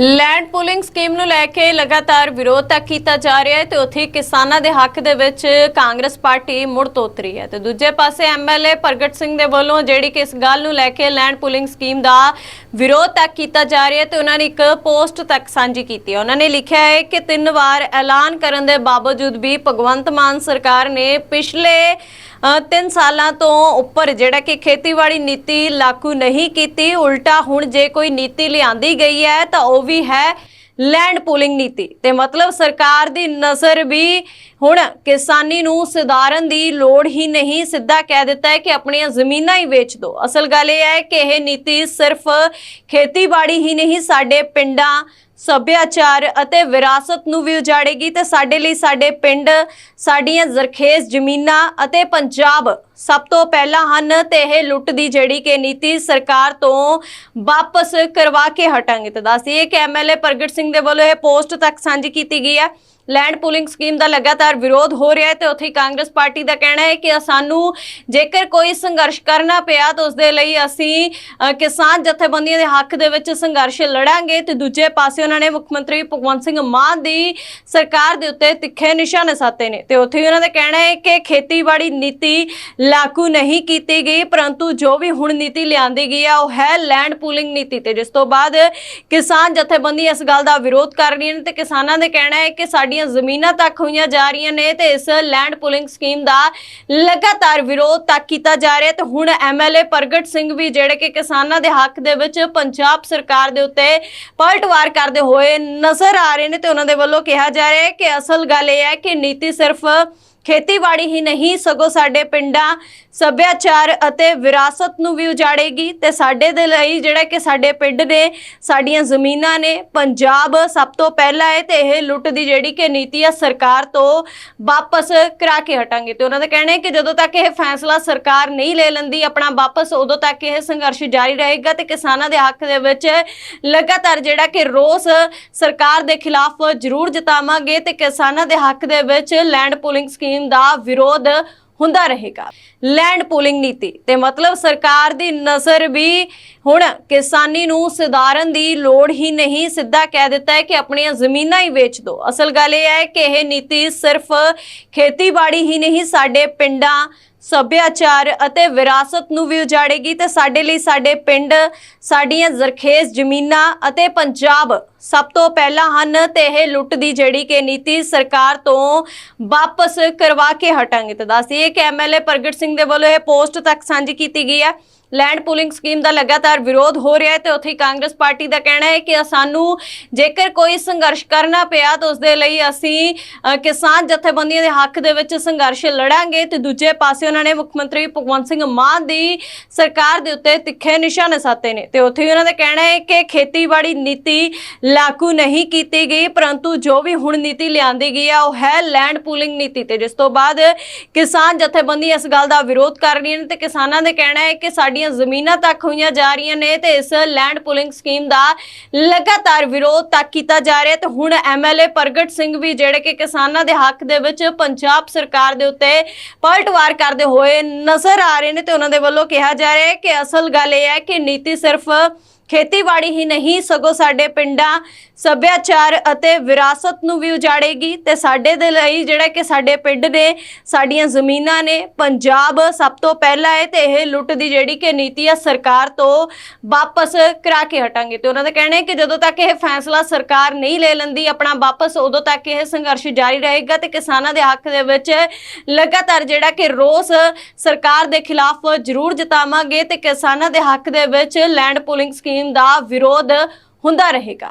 Land pooling scheme ਨੂੰ ਲੈ ਕੇ ਲਗਾਤਾਰ ਵਿਰੋਧ ਤੱਕ ਕੀਤਾ ਜਾ ਰਿਹਾ ਹੈ ਤੇ ਉੱਥੇ ਕਿਸਾਨਾਂ ਦੇ ਹੱਕ ਦੇ ਵਿੱਚ ਕਾਂਗਰਸ ਪਾਰਟੀ ਮੁੜ ਤੋਂ ਉਤਰੀ ਹੈ। ਤੇ ਦੂਜੇ ਪਾਸੇ ਐਮਐਲਏ ਪ੍ਰਗਟ ਸਿੰਘ ਦੇ ਵੱਲੋਂ ਜਿਹੜੀ ਕਿ ਇਸ ਗੱਲ ਨੂੰ ਲੈ ਕੇ ਲੈਂਡ ਪੂਲਿੰਗ ਸਕੀਮ ਦਾ ਵਿਰੋਧ ਤੱਕ ਕੀਤਾ ਜਾ ਰਿਹਾ ਹੈ ਤੇ ਉਹਨਾਂ ਨੇ ਇੱਕ ਪੋਸਟ ਤੱਕ ਸਾਂਝੀ ਕੀਤੀ ਹੈ। ਉਹਨਾਂ ਨੇ ਲਿਖਿਆ ਹੈ ਕਿ ਤਿੰਨ ਵਾਰ ਐਲਾਨ ਕਰਨ ਦੇ ਬਾਵਜੂਦ ਵੀ ਭਗਵੰਤ ਮਾਨ ਸਰਕਾਰ ਨੇ ਪਿਛਲੇ ਅ, ਤਿੰਨ ਸਾਲਾਂ ਤੋਂ ਉੱਪਰ ਜਿਹੜਾ ਕਿ ਖੇਤੀਬਾੜੀ ਨੀਤੀ ਲਾਗੂ ਨਹੀਂ ਕੀਤੀ ਉਲਟਾ ਹੁਣ ਜੇ ਕੋਈ ਨੀਤੀ ਲਿਆਂਦੀ ਗਈ ਹੈ ਤਾਂ ਉਹ ਵੀ ਹੈ ਲੈਂਡ ਪੂਲਿੰਗ ਨੀਤੀ। ਤੇ ਮਤਲਬ ਸਰਕਾਰ ਦੀ ਨਜ਼ਰ ਵੀ ਹੁਣ ਕਿਸਾਨੀ ਨੂੰ ਸੁਧਾਰਨ ਦੀ ਲੋੜ ਹੀ ਨਹੀਂ ਸਿੱਧਾ ਕਹਿ ਦਿੱਤਾ ਹੈ ਕਿ ਆਪਣੀਆਂ ਜ਼ਮੀਨਾਂ ਹੀ ਵੇਚ ਦਿਓ ਅਸਲ ਗੱਲ ਇਹ ਹੈ ਕਿ ਇਹ ਨੀਤੀ ਸਿਰਫ ਖੇਤੀਬਾੜੀ ਹੀ ਨਹੀਂ ਸਾਡੇ ਪਿੰਡਾਂ ਸੱਭਿਆਚਾਰ ਅਤੇ ਵਿਰਾਸਤ ਨੂੰ ਵੀ ਉਜਾੜੇਗੀ ਤੇ ਸਾਡੇ ਲਈ ਸਾਡੇ ਪਿੰਡ, ਸਾਡੀਆਂ ਜ਼ਰਖੇਜ਼ ਜ਼ਮੀਨਾਂ ਅਤੇ ਪੰਜਾਬ ਸਭ ਤੋਂ ਪਹਿਲਾਂ ਹਨ ਤੇ ਇਹ ਲੁੱਟ ਦੀ ਜਿਹੜੀ ਕਿ ਨੀਤੀ ਸਰਕਾਰ ਤੋਂ ਵਾਪਸ ਕਰਵਾ ਕੇ ਹਟਾਂਗੇ। ਤੇ ਦੱਸੀਏ ਕਿ ਐਮਐਲਏ ਪ੍ਰਗਟ ਸਿੰਘ ਦੇ ਵੱਲੋਂ ਇਹ ਪੋਸਟ ਤੱਕ ਸਾਂਝੀ ਕੀਤੀ ਗਈ ਹੈ। ਲੈਂਡ ਪੂਲਿੰਗ ਸਕੀਮ ਦਾ ਲਗਾਤਾਰ ਵਿਰੋਧ ਹੋ ਰਿਹਾ ਹੈ ਤੇ ਉੱਥੇ ਕਾਂਗਰਸ ਪਾਰਟੀ ਦਾ ਕਹਿਣਾ ਹੈ ਕਿ ਸਾਨੂੰ ਜੇਕਰ ਕੋਈ ਸੰਘਰਸ਼ ਕਰਨਾ ਪਿਆ ਤਾਂ ਉਸ ਦੇ ਲਈ ਅਸੀਂ ਕਿਸਾਨ ਜਥੇਬੰਦੀਆਂ ਦੇ ਹੱਕ ਦੇ ਵਿੱਚ ਸੰਘਰਸ਼ ਲੜਾਂਗੇ ਤੇ ਦੂਜੇ ਪਾਸੇ ਉਹਨਾਂ ਨੇ ਮੁੱਖ ਮੰਤਰੀ ਭਗਵੰਤ ਸਿੰਘ ਮਾਨ ਦੀ ਸਰਕਾਰ ਦੇ ਉੱਤੇ ਤਿੱਖੇ ਨਿਸ਼ਾਨੇ ਸਾਧੇ ਨੇ ਤੇ ਉੱਥੇ ਹੀ ਉਹਨਾਂ ਦਾ ਕਹਿਣਾ ਹੈ ਕਿ ਖੇਤੀਬਾੜੀ ਨੀਤੀ ਲਾਗੂ ਨਹੀਂ ਕੀਤੀ ਗਈ, ਪਰੰਤੂ ਜੋ ਵੀ ਹੁਣ ਨੀਤੀ ਲਿਆਂਦੀ ਗਈ ਹੈ ਉਹ ਹੈ ਲੈਂਡ ਪੂਲਿੰਗ ਨੀਤੀ ਤੇ ਜਿਸ ਤੋਂ ਬਾਅਦ ਕਿਸਾਨ ਜਥੇਬੰਦੀਆਂ ਇਸ ਗੱਲ ਦਾ ਵਿਰੋਧ ਕਰ ਰਹੀਆਂ ਨੇ ਤੇ ਕਿਸਾਨਾਂ ਦੇ ਕਹਿਣਾ ਹੈ ਕਿ ਸਾਡੀ ਸਾਡੀਆਂ ਜ਼ਮੀਨਾਂ ਤੱਕ ਹੋਈਆਂ ਜਾ ਰਹੀਆਂ ਨੇ ਤੇ ਇਸ ਲੈਂਡ ਪੂਲਿੰਗ ਸਕੀਮ ਦਾ ਲਗਾਤਾਰ ਵਿਰੋਧ ਤੱਕ ਕੀਤਾ ਜਾ ਰਿਹਾ ਤੇ ਹੁਣ ਐਮਐਲਏ ਪ੍ਰਗਟ ਸਿੰਘ ਵੀ ਜਿਹੜੇ ਕਿ ਕਿਸਾਨਾਂ ਦੇ ਹੱਕ ਦੇ ਵਿੱਚ ਪੰਜਾਬ ਸਰਕਾਰ ਦੇ ਉੱਤੇ ਪਲਟਵਾਰ ਕਰਦੇ ਹੋਏ ਨਜ਼ਰ ਆ ਰਹੇ ਨੇ ਤੇ ਉਹਨਾਂ ਦੇ ਵੱਲੋਂ ਕਿਹਾ ਜਾ ਰਿਹਾ ਹੈ ਕਿ ਅਸਲ ਗੱਲ ਇਹ ਹੈ ਕਿ ਨੀਤੀ ਸਿਰਫ ਖੇਤੀਬਾੜੀ ਹੀ ਨਹੀਂ, ਸਗੋਂ ਸਾਡੇ ਪਿੰਡਾਂ ਸੱਭਿਆਚਾਰ ਅਤੇ ਵਿਰਾਸਤ ਨੂੰ ਵੀ ਉਜਾੜੇਗੀ ਤੇ ਸਾਡੇ ਦੇ ਲਈ ਜਿਹੜਾ ਕਿ ਸਾਡੇ ਪਿੰਡ ਨੇ, ਸਾਡੀਆਂ ਜ਼ਮੀਨਾਂ ਨੇ, ਪੰਜਾਬ ਸਭ ਤੋਂ ਪਹਿਲਾਂ ਹੈ ਤੇ ਇਹ ਲੁੱਟ ਦੀ ਜਿਹੜੀ ਕਿ ਨੀਤੀ ਆ ਸਰਕਾਰ ਤੋਂ ਵਾਪਸ ਕਰਾ ਕੇ ਹਟਾਂਗੇ। ਤੇ ਉਹਨਾਂ ਦਾ ਕਹਿਣਾ ਹੈ ਕਿ ਜਦੋਂ ਤੱਕ ਇਹ ਫੈਸਲਾ ਸਰਕਾਰ ਨਹੀਂ ਲੈ ਲੈਂਦੀ, ਆਪਣਾ ਵਾਪਸ ਉਦੋਂ ਤੱਕ ਇਹ ਸੰਘਰਸ਼ ਜਾਰੀ ਰਹੇਗਾ ਤੇ ਕਿਸਾਨਾਂ ਦੇ ਹੱਕ ਦੇ ਵਿੱਚ ਲਗਾਤਾਰ ਜਿਹੜਾ ਕਿ ਰੋਸ ਸਰਕਾਰ ਦੇ ਖਿਲਾਫ ਜ਼ਰੂਰ ਜਤਾਵਾਂਗੇ ਤੇ ਕਿਸਾਨਾਂ ਦੇ ਹੱਕ ਦੇ ਵਿੱਚ ਲੈਂਡ ਪੂਲਿੰਗ ਸਕੀਮ ਦਾ ਵਿਰੋਧ ਹੁੰਦਾ ਰਹੇਗਾ। ਲੈਂਡ ਪੂਲਿੰਗ ਨੀਤੀ ਤੇ ਮਤਲਬ ਸਰਕਾਰ ਦੀ ਨਜ਼ਰ ਵੀ ਹੁਣ ਕਿਸਾਨੀ ਨੂੰ ਸੁਧਾਰਨ ਦੀ ਲੋੜ ਹੀ ਨਹੀਂ, ਸਿੱਧਾ ਕਹਿ ਦਿੱਤਾ ਹੈ ਕਿ ਆਪਣੀਆਂ ਜ਼ਮੀਨਾਂ ਹੀ ਵੇਚ ਦਿਓ ਅਸਲ ਗੱਲ ਇਹ ਹੈ ਕਿ ਇਹ ਨੀਤੀ ਸਿਰਫ ਖੇਤੀਬਾੜੀ ਹੀ ਨਹੀਂ, ਸਾਡੇ ਪਿੰਡਾਂ ਸੱਭਿਆਚਾਰ ਅਤੇ ਵਿਰਾਸਤ ਨੂੰ ਵੀ ਉਜਾੜੇਗੀ ਤੇ ਸਾਡੇ ਲਈ ਸਾਡੇ ਪਿੰਡ, ਸਾਡੀਆਂ ਜ਼ਰਖੇਜ਼ ਜ਼ਮੀਨਾਂ ਅਤੇ ਪੰਜਾਬ ਸਭ ਤੋਂ ਪਹਿਲਾਂ ਹਨ ਤੇ ਇਹ ਲੁੱਟ ਦੀ ਜਿਹੜੀ ਕਿ ਨੀਤੀ ਸਰਕਾਰ ਤੋਂ ਵਾਪਸ ਕਰਵਾ ਕੇ ਹਟਾਂਗੇ। ਤੇ ਦੱਸੀਏ ਕਿ ਐਮਐਲਏ ਪ੍ਰਗਟ ਸਿੰਘ ਦੇ ਵੱਲੋਂ ਇਹ ਪੋਸਟ ਤੱਕ ਸਾਂਝੀ ਕੀਤੀ ਗਈ ਹੈ। ਲੈਂਡ ਪੂਲਿੰਗ ਸਕੀਮ ਦਾ ਲਗਾਤਾਰ ਵਿਰੋਧ ਹੋ ਰਿਹਾ ਹੈ ਤੇ ਉੱਥੇ ਕਾਂਗਰਸ ਪਾਰਟੀ ਦਾ ਕਹਿਣਾ ਹੈ ਕਿ ਸਾਨੂੰ ਜੇਕਰ ਕੋਈ ਸੰਘਰਸ਼ ਕਰਨਾ ਪਿਆ ਤਾਂ ਉਸ ਦੇ ਲਈ ਅਸੀਂ ਕਿਸਾਨ ਜਥੇਬੰਦੀਆਂ ਦੇ ਹੱਕ ਦੇ ਵਿੱਚ ਸੰਘਰਸ਼ ਲੜਾਂਗੇ ਤੇ ਦੂਜੇ ਪਾਸੇ ਉਹਨਾਂ ਨੇ ਮੁੱਖ ਮੰਤਰੀ ਭਗਵੰਤ ਸਿੰਘ ਮਾਨ ਦੀ ਸਰਕਾਰ ਦੇ ਉੱਤੇ ਤਿੱਖੇ ਨਿਸ਼ਾਨੇ ਸਾਧੇ ਨੇ ਤੇ ਉੱਥੇ ਉਹਨਾਂ ਦਾ ਕਹਿਣਾ ਹੈ ਕਿ ਖੇਤੀਬਾੜੀ ਨੀਤੀ ਲਾਗੂ ਨਹੀਂ ਕੀਤੀ ਗਈ, ਪਰੰਤੂ ਜੋ ਵੀ ਹੁਣ ਨੀਤੀ ਲਿਆਂਦੀ ਗਈ ਆ, ਉਹ ਹੈ ਲੈਂਡ ਪੂਲਿੰਗ ਨੀਤੀ ਤੇ ਜਿਸ ਤੋਂ ਬਾਅਦ ਕਿਸਾਨ ਜਥੇਬੰਦੀਆਂ ਇਸ ਗੱਲ ਦਾ ਵਿਰੋਧ ਕਰ ਰਹੀਆਂ ਨੇ ਤੇ ਕਿਸਾਨਾਂ ਦੇ ਕਹਿਣਾ ਹੈ ਕਿ ਸਾਡੀ ਸਾਡੀਆਂ ਜ਼ਮੀਨਾਂ ਤੱਕ ਹੋਈਆਂ ਜਾ ਰਹੀਆਂ ਨੇ ਤੇ ਇਸ ਲੈਂਡ ਪੂਲਿੰਗ ਸਕੀਮ ਦਾ ਲਗਾਤਾਰ ਵਿਰੋਧ ਤੱਕ ਕੀਤਾ ਜਾ ਰਿਹਾ ਤੇ ਹੁਣ ਐਮਐਲਏ ਪ੍ਰਗਟ ਸਿੰਘ ਵੀ ਜਿਹੜੇ ਕਿ ਕਿਸਾਨਾਂ ਦੇ ਹੱਕ ਦੇ ਵਿੱਚ ਪੰਜਾਬ ਸਰਕਾਰ ਦੇ ਉੱਤੇ ਪਲਟਵਾਰ ਕਰਦੇ ਹੋਏ ਨਜ਼ਰ ਆ ਰਹੇ ਨੇ ਤੇ ਉਹਨਾਂ ਦੇ ਵੱਲੋਂ ਕਿਹਾ ਜਾ ਰਿਹਾ ਹੈ ਕਿ ਅਸਲ ਗੱਲ ਇਹ ਹੈ ਕਿ ਨੀਤੀ ਸਿਰਫ ਖੇਤੀਬਾੜੀ ਹੀ ਨਹੀਂ, ਸਗੋਂ ਸਾਡੇ ਪਿੰਡਾਂ ਸੱਭਿਆਚਾਰ ਅਤੇ ਵਿਰਾਸਤ ਨੂੰ ਵੀ ਉਜਾੜੇਗੀ ਤੇ ਸਾਡੇ ਦੇ ਲਈ ਜਿਹੜਾ ਕਿ ਸਾਡੇ ਪਿੰਡ ਨੇ, ਸਾਡੀਆਂ ਜ਼ਮੀਨਾਂ ਨੇ, ਪੰਜਾਬ ਸਭ ਤੋਂ ਪਹਿਲਾਂ ਹੈ ਤੇ ਇਹ ਲੁੱਟ ਦੀ ਜਿਹੜੀ ਕਿ ਨੀਤੀ ਆ ਸਰਕਾਰ ਤੋਂ ਵਾਪਸ ਕਰਾ ਕੇ ਹਟਾਂਗੇ। ਤੇ ਉਹਨਾਂ ਦਾ ਕਹਿਣਾ ਹੈ ਕਿ ਜਦੋਂ ਤੱਕ ਇਹ ਫੈਸਲਾ ਸਰਕਾਰ ਨਹੀਂ ਲੈ ਲੈਂਦੀ, ਆਪਣਾ ਵਾਪਸ ਉਦੋਂ ਤੱਕ ਇਹ ਸੰਘਰਸ਼ ਜਾਰੀ ਰਹੇਗਾ ਤੇ ਕਿਸਾਨਾਂ ਦੇ ਹੱਕ ਦੇ ਵਿੱਚ ਲਗਾਤਾਰ ਜਿਹੜਾ ਕਿ ਰੋਸ ਸਰਕਾਰ ਦੇ ਖਿਲਾਫ ਜ਼ਰੂਰ ਜਤਾਵਾਂਗੇ ਤੇ ਕਿਸਾਨਾਂ ਦੇ ਹੱਕ ਦੇ ਵਿੱਚ ਲੈਂਡ ਪੂਲਿੰਗ ਸਕੀਮ ਦਾ ਵਿਰੋਧ ਹੁੰਦਾ ਰਹੇਗਾ।